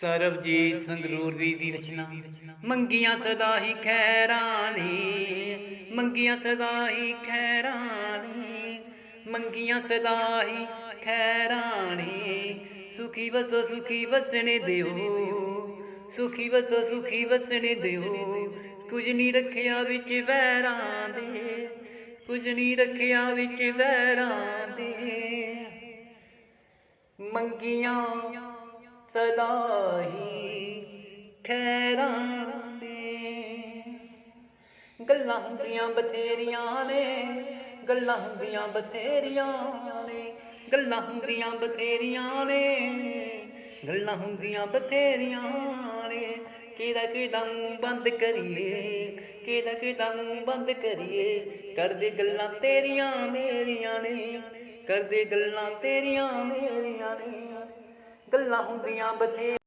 ਸਰਬਜੀਤ ਸੰਗਰੂਰ ਦੀ ਦੀ ਰਚਨਾ। ਮੰਗੀਆਂ ਸਦਾ ਹੀ ਖੈਰਾਂ ਨੇ, ਮੰਗੀਆਂ ਸਦਾ ਹੀ ਖੈਰਾਂ ਨੇ, ਮੰਗੀਆਂ ਸਦਾ ਹੀ ਖੈਰਾਂ ਨੇ। ਸੁਖੀ ਵਸੋ, ਸੁਖੀ ਵਸਣੇ ਦਿਓ, ਸੁਖੀ ਵਸੋ, ਸੁਖੀ ਵਸਣੇ ਦਿਓ। ਕੁਝ ਨਹੀਂ ਰੱਖਿਆ ਵਿੱਚ ਵੈਰਾਂ ਦੇ, ਕੁਝ ਨਹੀਂ ਰੱਖਿਆ ਵਿੱਚ ਵੈਰਾਂ ਦੇ। ਮੰਗੀਆਂ ਸਦਾ ਹੀ ਠਹਿਰਾਂ ਗੱਲਾਂ ਹੁੰਦੀਆਂ ਬਥੇਰੀਆਂ ਨੇ, ਗੱਲਾਂ ਹੁੰਦੀਆਂ ਬਥੇਰੀਆਂ ਨੇ, ਗੱਲਾਂ ਹੁੰਦੀਆਂ ਬਥੇਰੀਆਂ ਨੇ, ਗੱਲਾਂ ਹੁੰਦੀਆਂ ਬਥੇਰੀਆਂ ਨੇ। ਕਿਹਦਾ ਕਿਹਦਾ ਮੂੰਹ ਬੰਦ ਕਰੀਏ ਕਿਹਦਾ ਕਿਹਦਾ ਮੂੰਹ ਬੰਦ ਕਰੀਏ। ਕਰਦੇ ਗੱਲਾਂ ਤੇਰੀਆਂ ਮੇਰੀਆਂ ਨੇ, ਕਰਦੇ ਗੱਲਾਂ ਤੇਰੀਆਂ ਮੇਰੀਆਂ ਨੇ ਗੱਲਾਂ ਹੁੰਦੀਆਂ ਬਥੇ